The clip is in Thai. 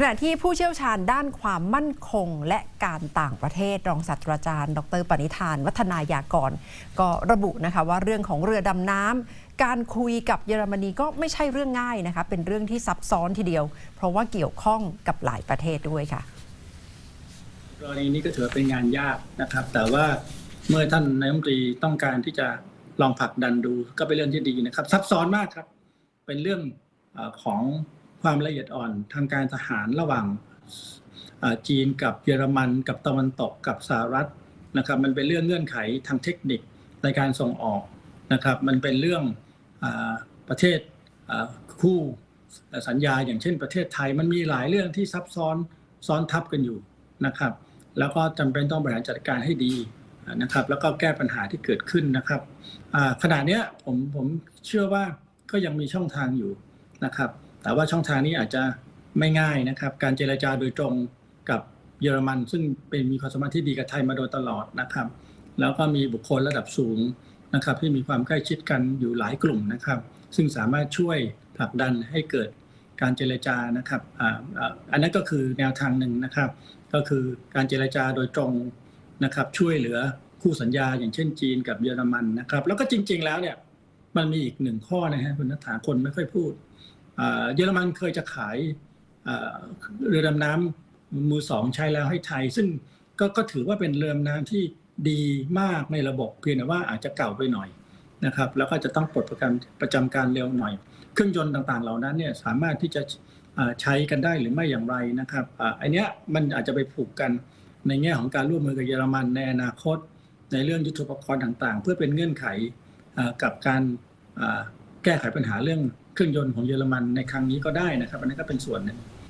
ขณะที่ผู้เชี่ยวชาญด้านความมั่นคงและการต่างประเทศรองศาสตราจารย์ ดรปณิธาน วัฒนายากร ก็ระบุนะคะว่าเรื่องของเรือดำน้ำการคุยกับเยอรมนีก็ไม่ใช่เรื่องง่ายนะคะเป็นเรื่องที่ซับซ้อนทีเดียว เพราะว่าเกี่ยวข้องกับหลายประเทศด้วยค่ะกรณีนี้ก็ถือเป็นงานยากนะครับ แต่ว่าเมื่อท่านนายกรัฐมนตรีต้องการที่จะลองผลักดันดูก็เป็นเรื่องที่ดีนะครับ ซับซ้อนมากครับ เป็นเรื่องของ ความละเอียดอ่อนทางการทหารระหว่างจีนกับเยอรมัน กับตะวันตกกับสหรัฐนะครับมันเป็นเรื่องเงื่อนไขทางเทคนิคในการส่งออกนะครับ มันเป็นเรื่องอประเทศคู่สัญญาอย่างเช่นประเทศไทยมันมีหลายเรื่องที่ซับซ้อนซ้อนทับกันอยู่นะครับ แล้วก็จำเป็นต้องบริหารจัดการให้ดีนะครับ แล้วก็แก้ปัญหาที่เกิดขึ้นนะครับขณะนี้ผมผมเชื่อว่าก็ยังมีช่องทางอยู่นะครับ แต่ว่าช่องทางนี้อาจจะไม่ง่ายนะครับ การเจรจาโดยตรงกับเยอรมัน ซึ่งเป็นมีความสัมพันธ์ที่ดีกับไทยมาโดยตลอดนะครับ แล้วก็มีบุคคลระดับสูงนะครับ ที่มีความใกล้ชิดกันอยู่หลายกลุ่มนะครับ ซึ่งสามารถช่วยผลักดันให้เกิดการเจรจานะครับอ,อันนั้นก็คือแนวทางหนึ่งนะครับ ก็คือการเจรจาโดยตรงนะครับ ช่วยเหลือคู่สัญญาอย่างเช่นจีนกับเยอรมันนะครับ แล้วก็จริง ๆ แล้วเนี่ยมันมีอีกหนึ่งข้อนะฮะคุณนัฐาคนไม่ค่อยพูด เยอรมันเคยจะขายเรือดำน้ำมือสองใช้แล้วให้ไทย ซึ่งก็ก็ถือว่าเป็นเรือดำน้ำที่ดีมากในระบบเพียงแต่ว่าอาจจะเก่าไปหน่อยนะครับแล้วก็จะต้องปลดประกันประจำการเร็วหน่อย เครื่องยนต์ต่างๆ เหล่านั้นเนี่ยสามารถที่จะใช้กันได้หรือไม่อย่างไรนะครับอันเนี้ยมันอาจจะไปผูกกันในแง่ของการร่วมมือกับเยอรมันในอนาคต ในเรื่องยุทธปกรณ์ต่างๆ เพื่อเป็นเงื่อนไขกับการ แก้ไขปัญหาเรื่องเครื่องยนต์ของเยอรมันในครั้งนี้ก็ได้นะครับ อันนี้นก็เป็นส่วนหนึ่ง